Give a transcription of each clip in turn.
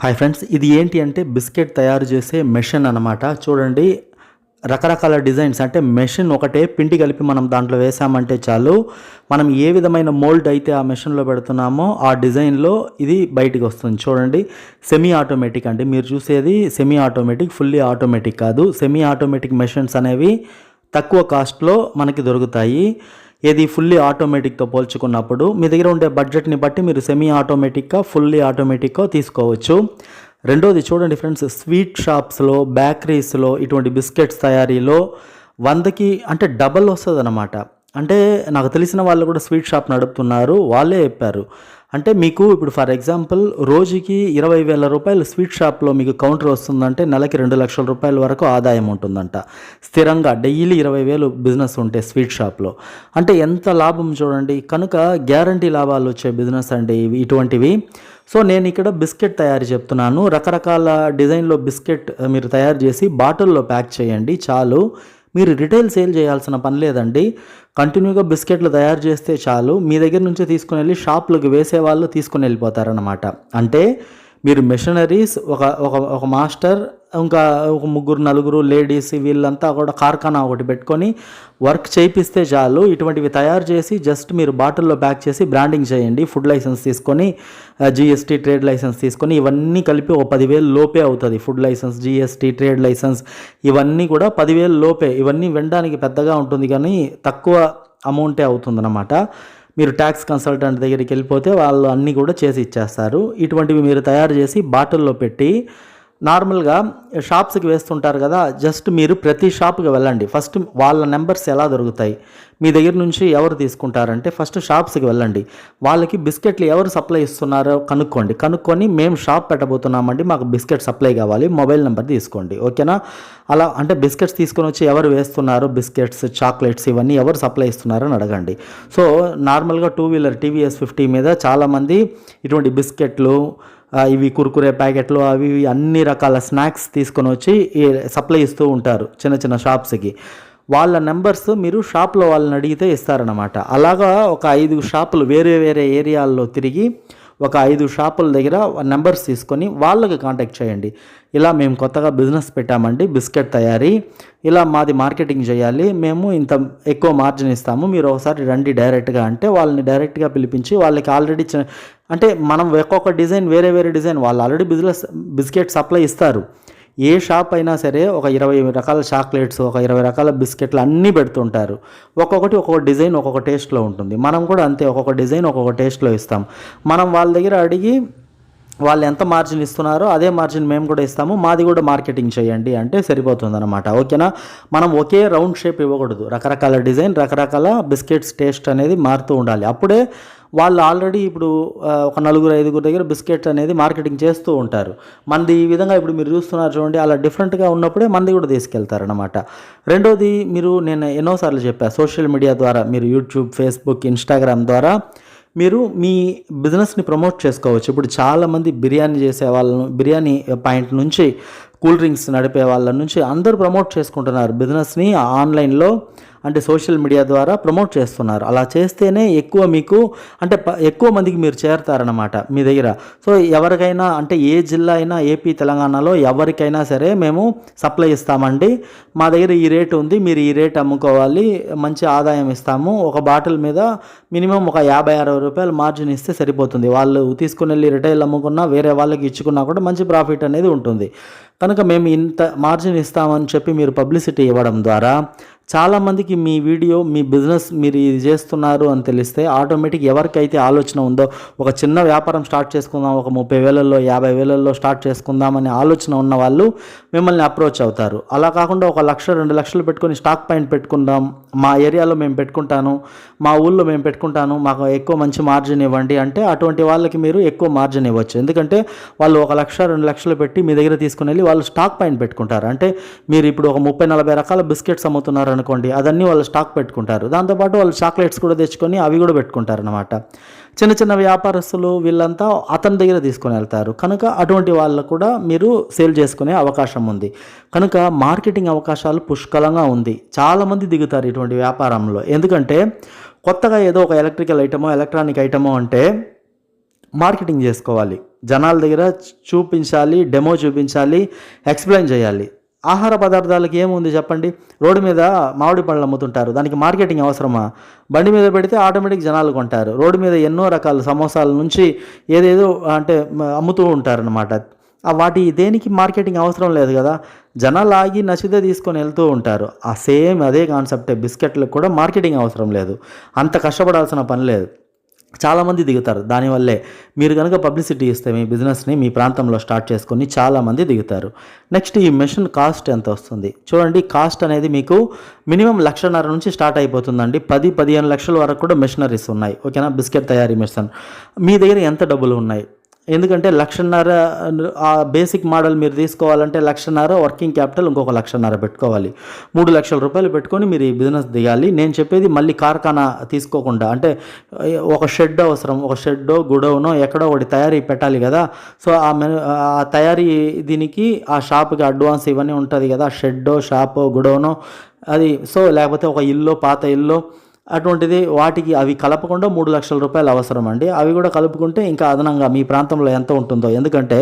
Hi friends ఇది ఏంటి అంటే బిస్కెట్ తయారు చేసే మెషిన్ అనమాట చూడండి రకరకాల డిజైన్స్ అంటే మెషిన్ ఒకటే పిండి కలిపి మనం దాంట్లో వేసామంటే చాలు. మనం ఏ విధమైన మోల్డ్ అయితే ఆ మెషిన్లో పెడుతున్నామో ఆ డిజైన్లో ఇది బయటికి వస్తుంది. చూడండి సెమీ ఆటోమేటిక్ అండి. మీరు చూసేది సెమీ ఆటోమేటిక్ ఫుల్లీ ఆటోమేటిక్ కాదు. సెమీ ఆటోమేటిక్ మెషిన్స్ అనేవి తక్కువ కాస్ట్లో మనకి దొరుకుతాయి. ఏది ఫుల్లీ ఆటోమేటిక్తో పోల్చుకున్నప్పుడు మీ దగ్గర ఉండే బడ్జెట్ని బట్టి మీరు సెమీ ఆటోమేటిక్గా ఫుల్లీ ఆటోమేటిక్గా తీసుకోవచ్చు. రెండోది చూడండి ఫ్రెండ్స్ స్వీట్ షాప్స్లో బేకరీస్లో ఇటువంటి బిస్కెట్స్ తయారీలో వందకి అంటే డబల్ వస్తుంది అనమాట అంటే నాకు తెలిసిన వాళ్ళు కూడా స్వీట్ షాప్ నడుపుతున్నారు వాళ్ళే చెప్పారు. అంటే మీకు ఇప్పుడు ఫర్ ఎగ్జాంపుల్ రోజుకి ఇరవై వేల రూపాయలు స్వీట్ షాప్లో మీకు కౌంటర్ వస్తుందంటే నెలకి రెండు లక్షల రూపాయల వరకు ఆదాయం ఉంటుందంట. స్థిరంగా డైలీ ఇరవై వేలు బిజినెస్ ఉంటే స్వీట్ షాప్లో. అంటే ఎంత లాభం చూడండి. కనుక గ్యారంటీ లాభాలు వచ్చే బిజినెస్ అండి ఇటువంటివి. సో నేను ఇక్కడ బిస్కెట్ తయారు చెప్తున్నాను. రకరకాల డిజైన్లో బిస్కెట్ మీరు తయారు చేసి బాటిల్లో ప్యాక్ చేయండి చాలు. మీరు రిటైల్ సేల్ చేయాల్సిన పని లేదండి. కంటిన్యూగా బిస్కెట్లు తయారు చేస్తే చాలు. మీ దగ్గర నుంచి తీసుకుని వెళ్ళి షాప్లకు వేసే వాళ్ళు తీసుకుని వెళ్ళిపోతారనమాట అంటే మీరు మిషనరీస్ ఒక ఒక ఒక మాస్టర్ ఇంకా ఒక ముగ్గురు నలుగురు లేడీస్ వీళ్ళంతా కూడా కార్ఖానా ఒకటి పెట్టుకొని వర్క్ చేయిస్తే చాలు. ఇటువంటివి తయారు చేసి జస్ట్ మీరు బాటిల్లో ప్యాక్ చేసి బ్రాండింగ్ చేయండి. ఫుడ్ లైసెన్స్ తీసుకొని జిఎస్టీ ట్రేడ్ లైసెన్స్ తీసుకొని ఇవన్నీ కలిపి ఒక పదివేలు లోపే అవుతుంది. Food licence GST trade licence ఇవన్నీ కూడా పదివేలు లోపే. ఇవన్నీ వినడానికి పెద్దగా ఉంటుంది కానీ తక్కువ అమౌంటే అవుతుందన్నమాట. మీరు ట్యాక్స్ కన్సల్టెంట్ దగ్గరికి వెళ్ళిపోతే వాళ్ళు అన్నీ కూడా చేసి ఇచ్చేస్తారు. ఇటువంటివి మీరు తయారు చేసి బాటిల్లో పెట్టి నార్మల్గా షాప్స్కి వేస్తుంటారు కదా జస్ట్ మీరు ప్రతి షాప్కి వెళ్ళండి. ఫస్ట్ వాళ్ళ నెంబర్స్ ఎలా దొరుకుతాయి? మీ దగ్గర నుంచి ఎవరు తీసుకుంటారంటే ఫస్ట్ షాప్స్కి వెళ్ళండి. వాళ్ళకి బిస్కెట్లు ఎవరు సప్లై ఇస్తున్నారో కనుక్కోండి. కనుక్కొని మేము షాప్ పెట్టబోతున్నామండి మాకు బిస్కెట్ సప్లై కావాలి మొబైల్ నెంబర్ తీసుకోండి. ఓకేనా? అలా అంటే బిస్కెట్స్ తీసుకొని వచ్చి ఎవరు వేస్తున్నారు? బిస్కెట్స్ చాక్లెట్స్ ఇవన్నీ ఎవరు సప్లై ఇస్తున్నారో అని అడగండి. సో నార్మల్గా టూ వీలర్ టీవీఎస్ ఫిఫ్టీ మీద చాలామంది ఇటువంటి బిస్కెట్లు ఇవి కుర్కురే ప్యాకెట్లు అవి ఇవి అన్ని రకాల స్నాక్స్ తీసుకొని వచ్చి సప్లై ఇస్తూ ఉంటారు చిన్న చిన్న షాప్స్కి. వాళ్ళ నెంబర్స్ మీరు షాప్లో వాళ్ళని అడిగితే ఇస్తారనమాట అలాగా ఒక ఐదు షాపులు వేరే వేరే ఏరియాల్లో తిరిగి ఒక ఐదు షాపుల దగ్గర నెంబర్స్ తీసుకొని వాళ్ళకి కాంటాక్ట్ చేయండి. ఇలా మేము కొత్తగా బిజినెస్ పెట్టామండి బిస్కెట్ తయారీ. ఇలా మాది మార్కెటింగ్ చేయాలి. మేము ఇంత ఎక్కువ మార్జిన్ ఇస్తాము. మీరు ఒకసారి రండి డైరెక్ట్గా అంటే వాళ్ళని డైరెక్ట్గా పిలిపించి వాళ్ళకి ఆల్రెడీ అంటే మనం ఒక్కొక్క డిజైన్ వేరే వేరే డిజైన్ వాళ్ళు ఆల్రెడీ బిజినెస్ బిస్కెట్ సప్లై ఇస్తారు. ఏ షాప్ అయినా సరే ఒక ఇరవై రకాల చాక్లెట్స్ ఒక ఇరవై రకాల బిస్కెట్లు అన్నీ పెడుతుంటారు. ఒక్కొక్కటి ఒక్కొక్క డిజైన్ ఒక్కొక్క టేస్ట్లో ఉంటుంది. మనం కూడా అంతే ఒక్కొక్క డిజైన్ ఒక్కొక్క టేస్ట్లో ఇస్తాం. మనం వాళ్ళ దగ్గర అడిగి వాళ్ళు ఎంత మార్జిన్ ఇస్తున్నారో అదే మార్జిన్ మేము కూడా ఇస్తాము. మాది కూడా మార్కెటింగ్ చేయండి అంటే సరిపోతుందన్నమాట. ఓకేనా? మనం ఒకే రౌండ్ షేప్ ఇవ్వకూడదు. రకరకాల డిజైన్ రకరకాల బిస్కెట్స్ టేస్ట్ అనేది మారుతూ ఉండాలి. అప్పుడే వాళ్ళు ఆల్రెడీ ఇప్పుడు ఒక నలుగురు ఐదుగురు దగ్గర బిస్కెట్ అనేది మార్కెటింగ్ చేస్తూ ఉంటారు. మనది ఈ విధంగా ఇప్పుడు మీరు చూస్తున్నారు చూడండి అలా డిఫరెంట్గా ఉన్నప్పుడే మంది కూడా తీసుకెళ్తారనమాట రెండోది మీరు నేను ఎన్నోసార్లు చెప్పా సోషల్ మీడియా ద్వారా మీరు యూట్యూబ్ ఫేస్బుక్ ఇన్స్టాగ్రామ్ ద్వారా మీరు మీ బిజినెస్ని ప్రమోట్ చేసుకోవచ్చు. ఇప్పుడు చాలామంది బిర్యానీ చేసే వాళ్ళను బిర్యానీ పాయింట్ నుంచి కూల్ డ్రింక్స్ నడిపే వాళ్ళ నుంచి అందరూ ప్రమోట్ చేసుకుంటున్నారు బిజినెస్ని ఆన్లైన్లో. అంటే సోషల్ మీడియా ద్వారా ప్రమోట్ చేస్తున్నారు. అలా చేస్తేనే ఎక్కువ మీకు అంటే ఎక్కువ మందికి మీరు చేరతారనమాట మీ దగ్గర. సో ఎవరికైనా అంటే ఏ జిల్లా అయినా ఏపీ తెలంగాణలో ఎవరికైనా సరే మేము సప్లై ఇస్తామండి. మా దగ్గర ఈ రేట్ ఉంది మీరు ఈ రేట్ అమ్ముకోవాలి మంచి ఆదాయం ఇస్తాము. ఒక బాటిల్ మీద మినిమం ఒక యాభై అరవై రూపాయలు మార్జిన్ ఇస్తే సరిపోతుంది. వాళ్ళు తీసుకుని వెళ్ళి రిటైల్ అమ్ముకున్నా వేరే వాళ్ళకి ఇచ్చుకున్నా కూడా మంచి ప్రాఫిట్ అనేది ఉంటుంది. కనుక మేము ఇంత మార్జిన్ ఇస్తామని చెప్పి మీరు పబ్లిసిటీ ఇవ్వడం ద్వారా చాలామందికి మీ వీడియో మీ బిజినెస్ మీరు ఇది చేస్తున్నారు అని తెలిస్తే ఆటోమేటిక్ ఎవరికైతే ఆలోచన ఉందో ఒక చిన్న వ్యాపారం స్టార్ట్ చేసుకుందాం ఒక ముప్పై వేలల్లో యాభై వేలల్లో స్టార్ట్ చేసుకుందాం అనే ఆలోచన ఉన్న వాళ్ళు మిమ్మల్ని అప్రోచ్ అవుతారు. అలా కాకుండా ఒక లక్ష రెండు లక్షలు పెట్టుకొని స్టాక్ పాయింట్ పెట్టుకుందాం. మా ఏరియాలో మేము పెట్టుకుంటాను మా ఊళ్ళో మేము పెట్టుకుంటాను మాకు ఎక్కువ మంచి మార్జిన్ ఇవ్వండి అంటే అటువంటి వాళ్ళకి మీరు ఎక్కువ మార్జిన్ ఇవ్వచ్చు. ఎందుకంటే వాళ్ళు ఒక లక్ష రెండు లక్షలు పెట్టి మీ దగ్గర తీసుకుని వెళ్ళి వాళ్ళు స్టాక్ పాయింట్ పెట్టుకుంటారు. అంటే మీరు ఇప్పుడు ఒక ముప్పై నలభై రకాల బిస్కెట్స్ అమ్ముతున్నారు అనుకోండి అదన్నీ వాళ్ళు స్టాక్ పెట్టుకుంటారు. దాంతోపాటు వాళ్ళు చాక్లెట్స్ కూడా తెచ్చుకొని అవి కూడా పెట్టుకుంటారు అనమాట చిన్న చిన్న వ్యాపారస్తులు వీళ్ళంతా అతని దగ్గర తీసుకొని వెళ్తారు. కనుక అటువంటి వాళ్ళకు కూడా మీరు సేల్ చేసుకునే అవకాశం ఉంది. కనుక మార్కెటింగ్ అవకాశాలు పుష్కలంగా ఉంది. చాలామంది దిగుతారు ఇటువంటి వ్యాపారంలో. ఎందుకంటే కొత్తగా ఏదో ఒక ఎలక్ట్రికల్ ఐటమో ఎలక్ట్రానిక్ ఐటమో అంటే మార్కెటింగ్ చేసుకోవాలి. జనాల దగ్గర చూపించాలి డెమో చూపించాలి ఎక్స్ప్లెయిన్ చేయాలి. ఆహార పదార్థాలకి ఏముంది చెప్పండి? రోడ్డు మీద మామిడి పళ్ళు అమ్ముతుంటారు. దానికి మార్కెటింగ్ అవసరమా? బండి మీద పెడితే ఆటోమేటిక్ జనాలు కొంటారు. రోడ్డు మీద ఎన్నో రకాల సమోసాల నుంచి ఏదేదో అంటే అమ్ముతూ ఉంటారనమాట ఆ వాటి దేనికి మార్కెటింగ్ అవసరం లేదు కదా? జనాలు ఆగి నచ్చితే తీసుకొని వెళ్తూ ఉంటారు. ఆ సేమ్ అదే కాన్సెప్టే. బిస్కెట్లకు కూడా మార్కెటింగ్ అవసరం లేదు. అంత కష్టపడాల్సిన పని లేదు. చాలామంది దిగుతారు. దానివల్లే మీరు కనుక పబ్లిసిటీ ఇస్తే మీ బిజినెస్ని మీ ప్రాంతంలో స్టార్ట్ చేసుకొని చాలామంది దిగుతారు. నెక్స్ట్ ఈ మెషిన్ కాస్ట్ ఎంత వస్తుంది? చూడండి కాస్ట్ అనేది మీకు మినిమం లక్షన్నర నుంచి స్టార్ట్ అయిపోతుందండి. పది పదిహేను లక్షల వరకు కూడా మెషినరీస్ ఉన్నాయి. ఓకేనా? బిస్కెట్ తయారీ మెషిన్. మీ దగ్గర ఎంత డబ్బులు ఉన్నాయి? ఎందుకంటే లక్షన్నర ఆ బేసిక్ మోడల్ మీరు తీసుకోవాలంటే లక్షన్నర వర్కింగ్ క్యాపిటల్ ఇంకొక లక్షన్నర పెట్టుకోవాలి. మూడు లక్షల రూపాయలు పెట్టుకొని మీరు ఈ బిజినెస్ దిగాలి. నేను చెప్పేది మళ్ళీ కార్ఖానా తీసుకోకుండా అంటే ఒక షెడ్ అవసరం ఒక షెడ్డో గుడౌనో ఎక్కడో ఒకటి తయారీ పెట్టాలి కదా. సో ఆ మెను ఆ తయారీ దీనికి ఆ షాప్కి అడ్వాన్స్ ఇవన్నీ ఉంటుంది కదా. షెడ్డో షాపో గుడౌనో అది సో లేకపోతే ఒక ఇల్లు పాత ఇల్లు అటువంటిది వాటికి అవి కలపకుండా మూడు లక్షల రూపాయలు అవసరం అండి అవి కూడా కలుపుకుంటే ఇంకా అదనంగా మీ ప్రాంతంలో ఎంత ఉంటుందో. ఎందుకంటే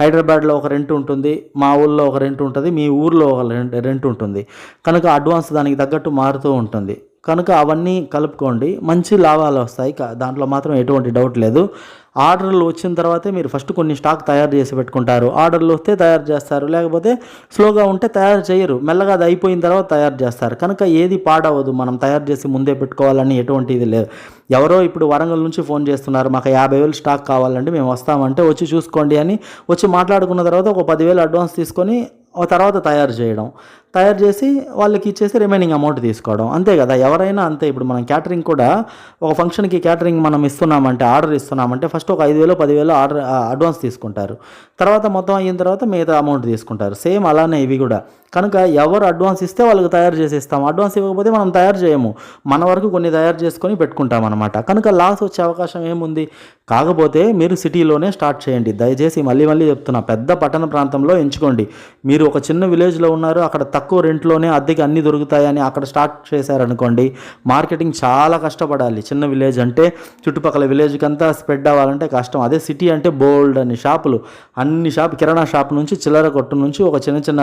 హైదరాబాద్లో ఒక రెంట్ ఉంటుంది మా ఊళ్ళో ఒక రెంట్ ఉంటుంది మీ ఊర్లో ఒక రెంట్ రెంట్ ఉంటుంది. కనుక అడ్వాన్స్ దానికి తగ్గట్టు మారుతూ ఉంటుంది. కనుక అవన్నీ కలుపుకోండి. మంచి లాభాలు వస్తాయి. కా- దాంట్లో మాత్రం ఎటువంటి డౌట్ లేదు. ఆర్డర్లు వచ్చిన తర్వాతే మీరు ఫస్ట్ కొన్ని స్టాక్ తయారు చేసి పెట్టుకుంటారు. ఆర్డర్లు వస్తే తయారు చేస్తారు. లేకపోతే స్లోగా ఉంటే తయారు చేయరు. మెల్లగా అది అయిపోయిన తర్వాత తయారు చేస్తారు. కనుక ఏది పాడవదు. మనం తయారు చేసి ముందే పెట్టుకోవాలని ఎటువంటి ఇది లేదు. ఎవరో ఇప్పుడు వరంగల్ నుంచి ఫోన్ చేస్తున్నారు. మాకు యాభై వేలు స్టాక్ కావాలంటే మేము వస్తామంటే వచ్చి చూసుకోండి అని. వచ్చి మాట్లాడుకున్న తర్వాత ఒక పదివేలు అడ్వాన్స్ తీసుకొని తర్వాత తయారు చేయడం. తయారు చేసి వాళ్ళకి ఇచ్చేసి రిమైనింగ్ అమౌంట్ తీసుకోవడం. అంతే కదా? ఎవరైనా అంతే. ఇప్పుడు మనం క్యాటరింగ్ కూడా ఒక ఫంక్షన్కి క్యాటరింగ్ మనం ఇస్తున్నామంటే ఆర్డర్ ఇస్తున్నామంటే ఫస్ట్ ఒక ఐదు వేలు పదివేలు ఆర్డర్ అడ్వాన్స్ తీసుకుంటారు. తర్వాత మొత్తం అయిన తర్వాత మిగతా అమౌంట్ తీసుకుంటారు. సేమ్ అలానే ఇవి కూడా. కనుక ఎవరు అడ్వాన్స్ ఇస్తే వాళ్ళకి తయారు చేసి ఇస్తాం అడ్వాన్స్ ఇవ్వకపోతే మనం తయారు చేయము. మన వరకు కొన్ని తయారు చేసుకొని పెట్టుకుంటాం అనమాట కనుక లాస్ వచ్చే అవకాశం ఏముంది? కాకపోతే మీరు సిటీలోనే స్టార్ట్ చేయండి. దయచేసి మళ్ళీ మళ్ళీ చెప్తున్నా పెద్ద పట్టణ ప్రాంతంలో ఎంచుకోండి. మీరు ఒక చిన్న విలేజ్లో ఉన్నారు అక్కడ తక్కువ రెంట్లోనే అద్దెకి అన్నీ దొరుకుతాయని అక్కడ స్టార్ట్ చేశారనుకోండి మార్కెటింగ్ చాలా కష్టపడాలి. చిన్న విలేజ్ అంటే చుట్టుపక్కల విలేజ్కి అంతా స్ప్రెడ్ అవ్వాలంటే కష్టం. అదే సిటీ అంటే బోల్డ్ అని షాపులు. అన్ని షాప్ కిరాణా షాప్ నుంచి చిల్లర కొట్టు నుంచి ఒక చిన్న చిన్న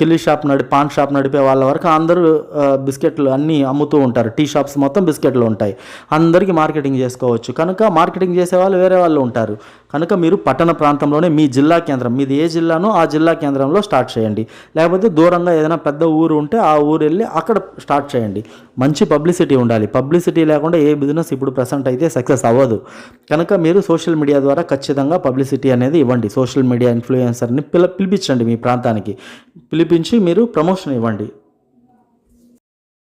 కిల్లీ షాప్ నడి పాన్ షాప్ నడిపే వాళ్ళ వరకు అందరూ బిస్కెట్లు అన్నీ అమ్ముతూ ఉంటారు. టీ షాప్స్ మొత్తం బిస్కెట్లు ఉంటాయి. అందరికీ మార్కెటింగ్ చేసుకోవచ్చు. కనుక మార్కెటింగ్ చేసే వాళ్ళు వేరే వాళ్ళు ఉంటారు. కనుక మీరు పట్టణ ప్రాంతంలోనే మీ జిల్లా కేంద్రం మీది ఏ జిల్లానో ఆ జిల్లా కేంద్రంలో స్టార్ట్ చేయండి. లేకపోతే దూరంగా ఏదైనా పెద్ద ఊరు ఉంటే ఆ ఊరు వెళ్ళి అక్కడ స్టార్ట్ చేయండి. మంచి పబ్లిసిటీ ఉండాలి. పబ్లిసిటీ లేకుండా ఏ బిజినెస్ ఇప్పుడు ప్రజెంట్ అయితే సక్సెస్ అవ్వదు. కనుక మీరు సోషల్ మీడియా ద్వారా ఖచ్చితంగా పబ్లిసిటీ అనేది ఇవ్వండి. సోషల్ మీడియా ఇన్ఫ్లుయెన్సర్ని పిల పిలిపించండి మీ ప్రాంతానికి. పిలిపించి మీరు ప్రమోషన్ ఇవ్వండి.